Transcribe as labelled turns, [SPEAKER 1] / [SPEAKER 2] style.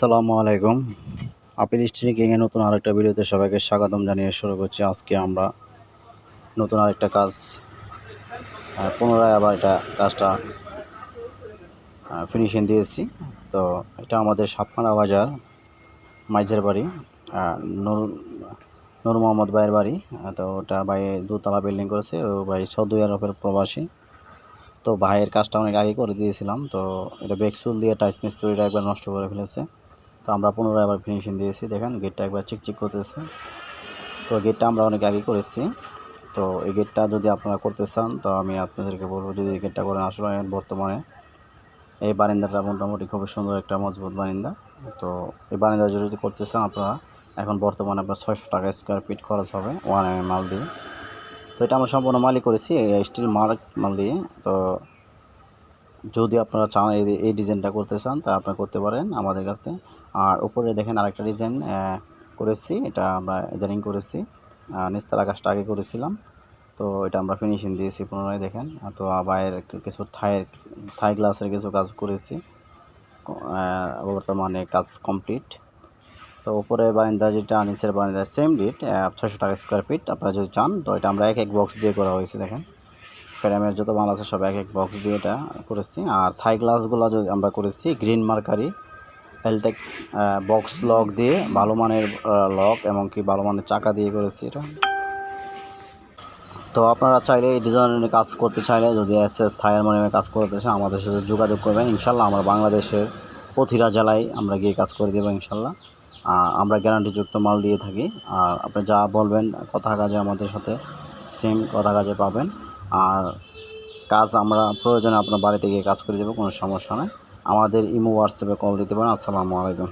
[SPEAKER 1] আসসালামু আলাইকুম। Appeal string কিংয়ে নতুন আরেকটা ভিডিওতে সবাইকে স্বাগতম জানিয়ে শুরু করছি। আজকে আমরা নতুন আরেকটা কাজ পুনরায় আবার এটা কাজটা ফিনিশিং দিয়েছি। তো এটা আমাদের সাপমারা বাজার মাইজের বাড়ি নুর, নূর মোহাম্মদ ভাইয়ের বাড়ি। তো ওটা ভাই দুতলা বিল্ডিং করেছে। ও ভাই সৌদি আরবের প্রবাসী। তো ভাইয়ের কাজটা অনেক আগে করে দিয়েছিলাম। তো এটা বেক্সুল দিয়ে টাইস মিস্ত্রিটা একবার নষ্ট করে ফেলেছে। তো আমরা পুনরায় আবার ফিনিশিং দিয়েছি। দেখেন গেটটা একবার চিকচিক করতেছে। তো গেটটা আমরা অনেক আগে করেছি। তো এই গেটটা যদি আপনারা করতে চান, তো আমি আপনাদেরকে বলব, যদি এই গেটটা করেন আসলে বর্তমানে এই বারিন্দাটা মোটামুটি খুবই সুন্দর একটা মজবুত বারিন্দা। তো এই বারিন্দা যদি করতে চান আপনারা, এখন বর্তমানে আপনার ছয়শো টাকা স্কোয়ার ফিট খরচ হবে ওয়ান এম মাল দিয়ে। তো এটা আমরা সম্পূর্ণ মালই করেছি স্টিল মার্ক মাল দিয়ে। তো যদি আপনারা চান এই ডিজাইনটা করতে চান, তা আপনারা করতে পারেন আমাদের কাছ আর উপরে দেখেন আরেকটা ডিজাইন করেছি, এটা আমরা ইদানিং করেছি। নিচতলা কাজটা আগে করেছিলাম। তো এটা আমরা ফিনিশিং দিয়েছি পুনরায় দেখেন। তো আবার কিছু থাইয়ের থাই গ্লাসের কিছু কাজ করেছি। বর্তমানে কাজ কমপ্লিট তো উপরে বারিন্দা যেটা, নিচের বারিন্দা সেম ডিট ছয়শো টাকা স্কোয়ার ফিট আপনারা যদি চান, তো এটা আমরা এক এক বক্স দিয়ে করা হয়েছে, দেখেন। ফ্রেমের যত মাল আছে সব এক এক বক্স দিয়ে এটা করেছি। আর থাই গ্লাসগুলো যদি আমরা করেছি green mercury Eltech box lock দিয়ে ভালো মানের লক এমনকি ভালো মানের চাকা দিয়ে করেছি এটা। তো আপনারা চাইলে এই ডিজাইনের কাজ করতে চাইলে যদি এস এস থাই হারমোনিয়ামে কাজ করতে চান, আমাদের সাথে যোগাযোগ করবেন। ইনশাল্লাহ আমরা বাংলাদেশের প্রতিটা জেলায় আমরা গিয়ে কাজ করে দেবো ইনশাল্লাহ। আমরা গ্যারান্টিযুক্ত মাল দিয়ে থাকি। আর আপনি যা বলবেন, কথা কাজে আমাদের সাথে সেম কথা কাজে পাবেন। আর কাজ আমরা, প্রয়োজনে আপনার বাড়িতে গিয়ে কাজ করে দেবো কোনো সমস্যা নেই। আমাদের ইমো হোয়াটসঅ্যাপে কল দিতে পারেন। আসসালামু আলাইকুম।